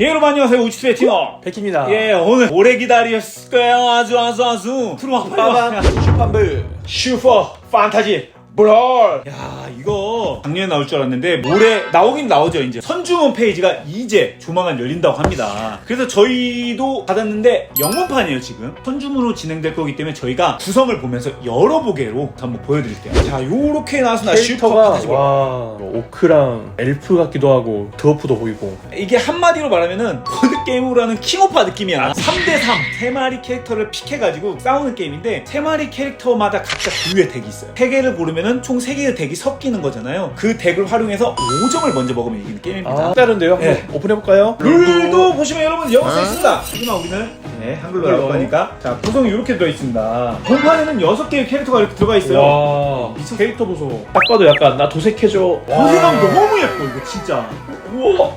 예, 여러분 안녕하세요. 우치트의 팀워. 백입니다. 예, 오늘 오래 기다렸을 거예요. 아주 아주 아주. 들어와 빨리 와. 빠밤 슈판브. 슈퍼 판타지 브롤. 야, 이거 작년에 나올 줄 알았는데 모레 나오긴 나오죠, 이제. 선주문 페이지가 이제 조만간 열린다고 합니다. 그래서 저희도 받았는데 영문판이에요, 지금. 선주문으로 진행될 거기 때문에 저희가 구성을 보면서 여러 보개로 한번 보여드릴게요. 자, 요렇게 나왔습니다. 슈퍼 캐릭터가 브롤. 와뭐 오크랑 엘프 같기도 하고 드워프도 보이고. 이게 한마디로 말하면은 보드게임으로 하는 킹오파 느낌이야 3대3 세 마리 캐릭터를 픽해가지고 싸우는 게임인데 세 마리 캐릭터마다 각자 고유의 덱이 있어요 세 개를 고르면 은총세 개의 덱이 섞이는 거잖아요 그 덱을 활용해서 5점을 먼저 먹으면 이기는 게임입니다 아 다른데요? 한번 네. 오픈해 볼까요? 룰도 보시면 여러분 영어 써 있습니다 하지만 우리는 네, 한글로 나올 거니까 자 구성이 이렇게 들어있습니다 본판에는 6개의 캐릭터가 이렇게 들어가 있어요 와 캐릭터 보소. 딱 봐도 약간 나 도색해줘. 고생하면 너무 예뻐 이거 진짜 우와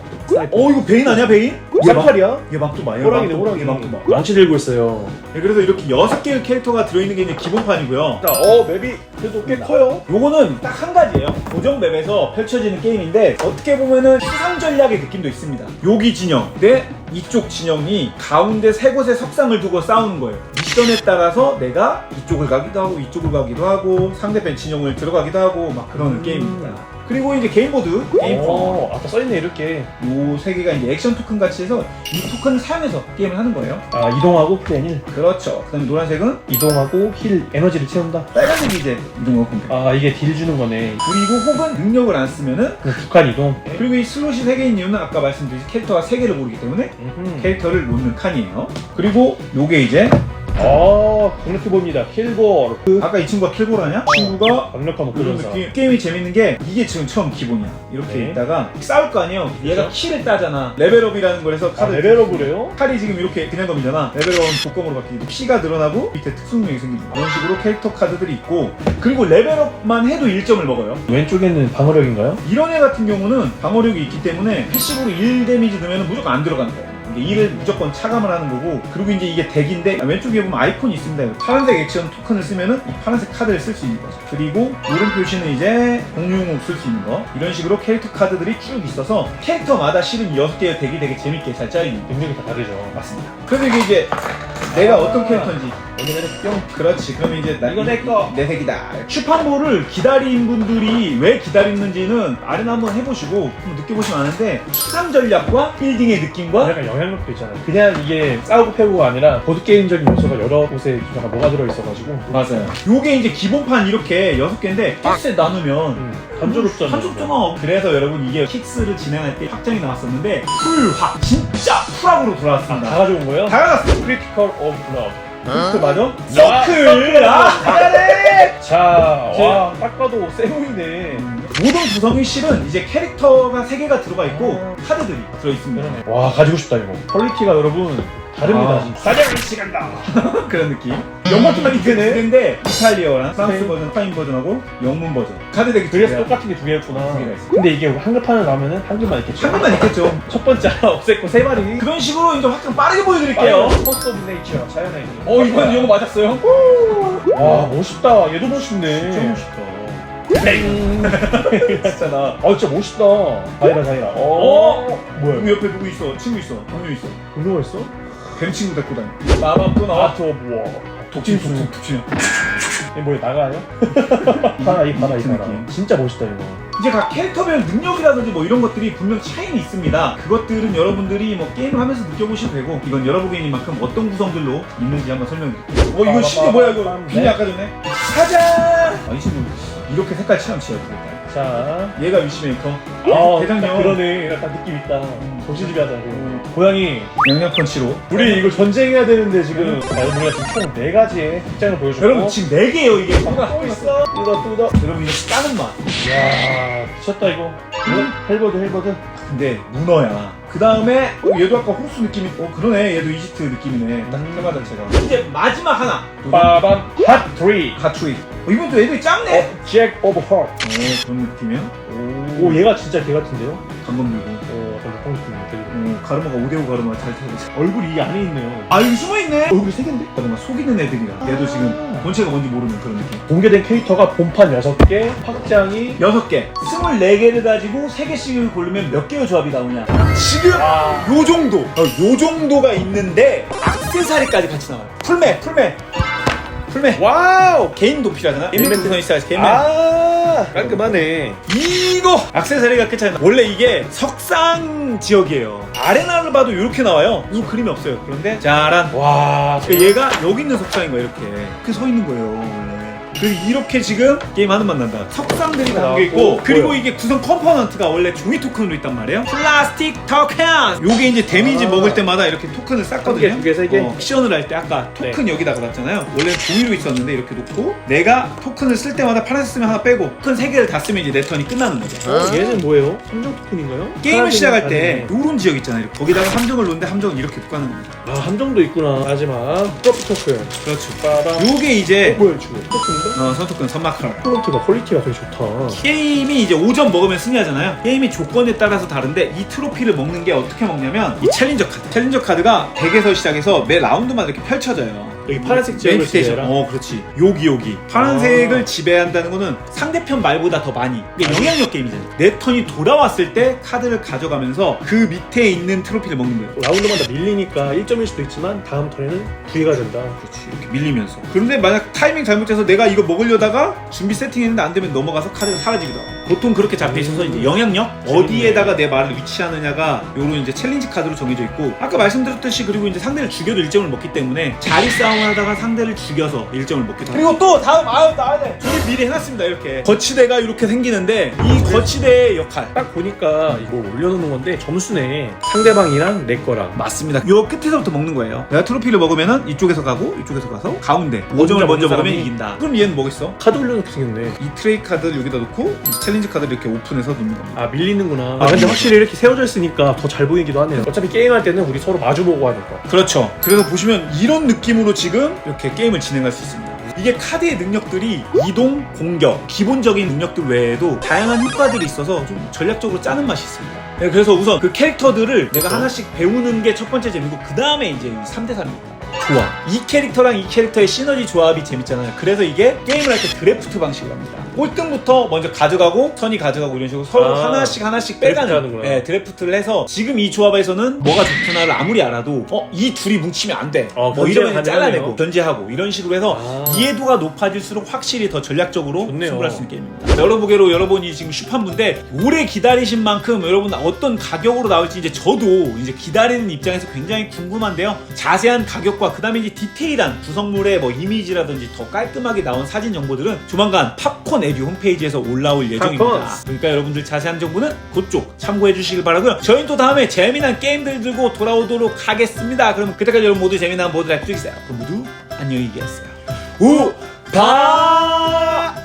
어 이거 베인 아니야 베인? 사팔이야? 얘 봐. 얘 호랑이네 봐, 호랑이. 얘 봐. 망치 들고 있어요. 네, 그래서 이렇게 여섯 개의 캐릭터가 들어있는 게 이제 기본판이고요. 자, 어 맵이 그래도 꽤 커요. 요거는 딱 한 가지예요. 고정 맵에서 펼쳐지는 게임인데 어떻게 보면은 수상 전략의 느낌도 있습니다. 여기 진영 대 이쪽 진영이 가운데 세 곳에 석상을 두고 싸우는 거예요. 미션에 따라서 내가 이쪽을 가기도 하고 이쪽을 가기도 하고 상대편 진영을 들어가기도 하고 막 그런 음. 게임입니다. 그리고 이제 게임보드, 게임폰 어, 아까 써있네 이렇게. 요세 개가 이제 액션 토큰 같이 해서 이 토큰을 사용해서 게임을 하는 거예요. 아 이동하고 플랜일. 그렇죠. 그다음에 노란색은 이동하고 힐 에너지를 채운다. 빨간색이 이제 이동을 공격. 아 이게 딜 주는 거네. 그리고 혹은 능력을 안 쓰면은 그냥 북한 이동. 그리고 이 슬롯이 3개인 이유는 아까 말씀드린 캐릭터가 3개를 고르기 때문에 음흠. 캐릭터를 놓는 칸이에요. 그리고 요게 이제 아 강력해 보입니다. 킬볼. 아까 이 친구가 킬보라냐? 친구가 강력한 이런 목표전사. 느낌 게임이 재밌는 게 이게 지금 처음 기본이야. 이렇게 네. 있다가 싸울 거 아니에요. 얘가 그렇죠. 키를 따잖아. 레벨업이라는 걸 해서 아 카드 레벨업을 해요? 칼이 지금 이렇게 그냥 검이잖아. 레벨업은 독검으로 바뀌고 피가 늘어나고 밑에 특수능력이 생깁니다. 이런 식으로 캐릭터 카드들이 있고 그리고 레벨업만 해도 1점을 먹어요. 왼쪽에는 방어력인가요? 이런 애 같은 경우는 방어력이 있기 때문에 패시브로 1 데미지 넣으면 무조건 안 들어가는 거예요. 1을 무조건 차감을 하는 거고 그리고 이제 이게 덱인데 왼쪽에 보면 아이콘이 있습니다. 파란색 액션 토큰을 쓰면은 이 파란색 카드를 쓸 수 있는 거죠. 그리고 오른 표시는 이제 공룡을 쓸수 있는 거. 이런 식으로 캐릭터 카드들이 쭉 있어서 캐릭터마다 실은 6개의 덱이 되게 재밌게 잘 짜여있는 거 능력이 다 다르죠. 맞습니다. 그래서 이게 이제 내가 어떤 캐릭터인지 여기는 뿅. 그렇지. 그러면 이제 나 이거 내 거. 내 색이다. 슈판볼을 기다린 분들이 왜 기다렸는지는 아래나 한번 해보시고 한번 느껴보시면 아는데 수상 전략과 빌딩의 느낌과 약간 영향력도 있잖아요. 그냥 이게 싸우고 패고가 아니라 보드게임적인 요소가 여러 곳에 약간 뭐가 들어있어가지고. 맞아요. 요게 이제 기본판 이렇게 여섯 개인데 킥스에 나누면 음, 단조롭잖아요. 한좁잖아. 그래서 여러분 이게 킥스를 진행할 때 확정이 나왔었는데 풀확 진짜 풀악으로 아, 다 돌아왔습니다. 가져온 거예요? 다 가졌어. 크리티컬 오브 러브. 그 맞아? 야, 서클. 아, 잘해. 자, 제- 와, 딱 봐도 세 보이네. 모든 구성이 실은 이제 캐릭터가 3개가 들어가 있고 카드들이 들어있습니다. 그러네. 와, 가지고 싶다, 이거. 퀄리티가 여러분, 다릅니다. 아. 진짜. 사냥을 시간다. 그런 느낌. 이거네. 두 개인데 이탈리아랑 프랑스 스페인. 버전, 스페인 버전하고 영문 버전. 카드 덱이 두 그래서. 똑같은 게 두 개였구나. 두 개가 있어. 근데 이게 한글판을 나오면은 한글만 있겠죠. 한글만 있겠죠. 첫 번째 하나 없앴고 세 마리. 그런 식으로 이제 확장 빠르게 보여드릴게요. 포스트 오브 네이처, 자연의 어 이건 이거 맞았어요? 와, 멋있다. 얘도 멋있네. 진짜 멋있다. 땡. 했잖아. 아, 진짜 멋있다. 다이라, 다이라. 어? 뭐야? 누구 옆에 누구 있어? 친구 있어. 동료 있어. 그거 있어? 뱀 친구 데리고. 마밤 또 나와. 아트 오브 워. 독침 독침 독침. 이게 뭐야, 나가요? 봐라, 이 봐라, 이 봐라. 느낌. 진짜 멋있다, 이거. 이제 각 캐릭터별 능력이라든지 뭐 이런 것들이 분명 차이는 있습니다. 그것들은 여러분들이 뭐 게임을 하면서 느껴보시면 되고 이건 여러분이만큼 어떤 구성들로 있는지 한번 설명드릴게요. 어 이거 시계 뭐야 이거? 비니 아까 전에? 가자! 아, 이 친구 이렇게 색깔 칠하면 진짜 예쁘겠다. 자. 얘가 위시메이커. 아, 대장형. 딱 그러네. 약간 느낌 있다. 도시집이하다고. 고양이, 영양 펀치로. 우리 이거 전쟁해야 되는데 지금 아, 우리가 지금 총네 가지의 특장을 보여줬고 여러분 지금 4 개예요 이게. 아, 또 있어. 뜯어 뜯어. 여러분 이거 까는 맛. 이야 미쳤다 이거. 이거 헬버드 헬버드. 근데 문어야. 그 다음에 얘도 아까 호수 느낌이 어 그러네 얘도 이집트 느낌이네. 딱 음. 테마 자체가. 이제 마지막 하나. 빠밤 핫 트리. 가투이. 어, 이번 또 애들이 작네. 어, 잭 오브 헐. 오 그런 느낌이야. 오 얘가 진짜 개 같은데요? 감금 들고. 가르마가 5대5 가르마 잘 돼. 얼굴이 이 안에 있네요. 아 여기 숨어있네. 얼굴이 세 개인데? 뭔가 속이는 애들이라. 얘도 지금 본체가 뭔지 모르는 그런 느낌. 공개된 캐릭터가 본판 6개, 확장이 6개. 24개를 가지고 3개씩을 고르면 몇 개의 조합이 나오냐. 지금 와. 요 정도. 어, 요 정도가 있는데 악세사리까지 같이 나와요. 풀매, 풀매. 풀매. 와우! 개인 도피라잖아. 개인맨 선 있어야지. 개인맨. 아, 깔끔하네. 이거 악세사리가 끝차이 나. 원래 이게 석상 지역이에요. 아레나를 봐도 이렇게 나와요. 이 그림이 없어요. 그런데 짜란. 와, 그러니까 얘가 여기 있는 석상인 거야 이렇게. 이렇게 서 있는 거예요. 그리고 이렇게 지금 게임 하는 맛 난다. 석상들이 담겨 있고 그리고 보여. 이게 구성 컴포넌트가 원래 종이 토큰으로 있단 말이에요. 플라스틱 토큰. 요게 이제 데미지 아. 먹을 때마다 이렇게 토큰을 쌌거든요. 한 개, 두 개, 세 개? 어, 액션을 할 때 아까 토큰 여기다가 놨잖아요. 원래 종이로 있었는데 이렇게 놓고 내가 토큰을 쓸 때마다 파란색 쓰면 하나 빼고 토큰 세 개를 다 쓰면 이제 내 턴이 끝나는 거죠. 어, 얘는 뭐예요? 함정 토큰인가요? 게임을 시작할 둘, 때. 요런 지역 있잖아요. 이렇게. 거기다가 함정을 놓는데 함정을 이렇게 놓고 하는 겁니다. 아, 함정도 있구나. 마지막 프로피 토큰. 그렇죠. 요게 이제 뭐야, 지금? 토큰인가? 어, 선토큰 선마크럴. 프론트가 퀄리티가 되게 좋다. 게임이 이제 5점 먹으면 승리하잖아요. 게임의 조건에 따라서 다른데 이 트로피를 먹는 게 어떻게 먹냐면 이 챌린저 카드. 챌린저 카드가 100에서 시작해서 매 라운드마다 이렇게 펼쳐져요. 여기 파란색 지역을 메인 스테이션. 지배해라? 어, 그렇지. 여기 여기. 파란색을 지배한다는 거는 상대편 말보다 더 많이. 이게 영향력 게임이잖아요. 내 턴이 돌아왔을 때 카드를 가져가면서 그 밑에 있는 트로피를 먹는 거예요. 라운드마다 밀리니까 1점일 수도 있지만 다음 턴에는 부위가 된다. 그렇지 이렇게 밀리면서 그런데 만약 타이밍 잘못해서 내가 이거 먹으려다가 준비 세팅했는데 안 되면 넘어가서 카드가 사라지기도 하고 보통 그렇게 잡혀 있어서 이제 영향력 어디에다가 내 말을 위치하느냐가 요런 이제 챌린지 카드로 정해져 있고 아까 말씀드렸듯이 그리고 이제 상대를 죽여도 1점을 먹기 때문에 자리 싸움을 하다가 상대를 죽여서 1점을 먹기도 하고 그리고 또 다음 아유 나와야 돼 둘이 미리 해놨습니다 이렇게 거치대가 이렇게 생기는데 이 거치대의 역할 딱 보니까 이거 올려놓는 건데 점수네. 상대방이랑 내 거랑. 맞습니다. 요 끝에서부터 먹는 거예요. 내가 트로피를 먹으면은 이쪽에서 가고 이쪽에서 가서 가운데 5점을 먼저 먼저 먹는 먹으면 사람이- 이긴다. 그럼 얘는 뭐겠어? 카드 올려놓게 생겼네. 이 트레이 카드를 여기다 놓고 이 챌린지 카드를 이렇게 오픈해서 놓는 겁니다. 아 밀리는구나. 아 근데 확실히 이렇게 세워져 있으니까 더 잘 보이기도 하네요. 어차피 게임할 때는 우리 서로 마주보고 하니까. 그렇죠. 그래서 보시면 이런 느낌으로 지금 이렇게 게임을 진행할 수 있습니다. 이게 카드의 능력들이 이동, 공격, 기본적인 능력들 외에도 다양한 효과들이 있어서 좀 전략적으로 짜는 맛이 있습니다. 네, 그래서 우선 그 캐릭터들을 내가 하나씩 배우는 게 첫 번째 재미고 그 다음에 이제 3대 3입니다. 조합. 이 캐릭터랑 이 캐릭터의 시너지 조합이 재밌잖아요. 그래서 이게 게임을 할 때 드래프트 방식으로 합니다. 꼴등부터 먼저 가져가고 선이 가져가고 이런 식으로 서로 아, 하나씩 하나씩 드래프트 빼가는 하는구나. 네, 드래프트를 해서 지금 이 조합에서는 뭐가 좋구나를 아무리 알아도 어 이 둘이 뭉치면 안 돼. 어, 뭐 이러면 가능하네요. 잘라내고 견제하고 이런 식으로 해서 아. 이해도가 높아질수록 확실히 더 전략적으로 좋네요. 승부할 수 있는 게임입니다. 여러보게로 여러분이 지금 슈판분데 오래 기다리신 만큼 여러분 어떤 가격으로 나올지 이제 저도 이제 기다리는 입장에서 굉장히 궁금한데요. 자세한 가격과 그다음에 이제 디테일한 구성물의 뭐 이미지라든지 더 깔끔하게 나온 사진 정보들은 조만간 팝콘 에듀 홈페이지에서 올라올 예정입니다. 팝콘. 그러니까 여러분들 자세한 정보는 그쪽 참고해 주시길 바라고요. 저희는 또 다음에 재미난 게임들 들고 돌아오도록 하겠습니다. 그럼 그때까지 여러분 모두 재미난 모두 잘 즐기세요. 그럼 모두 안녕히 계세요. 우 바.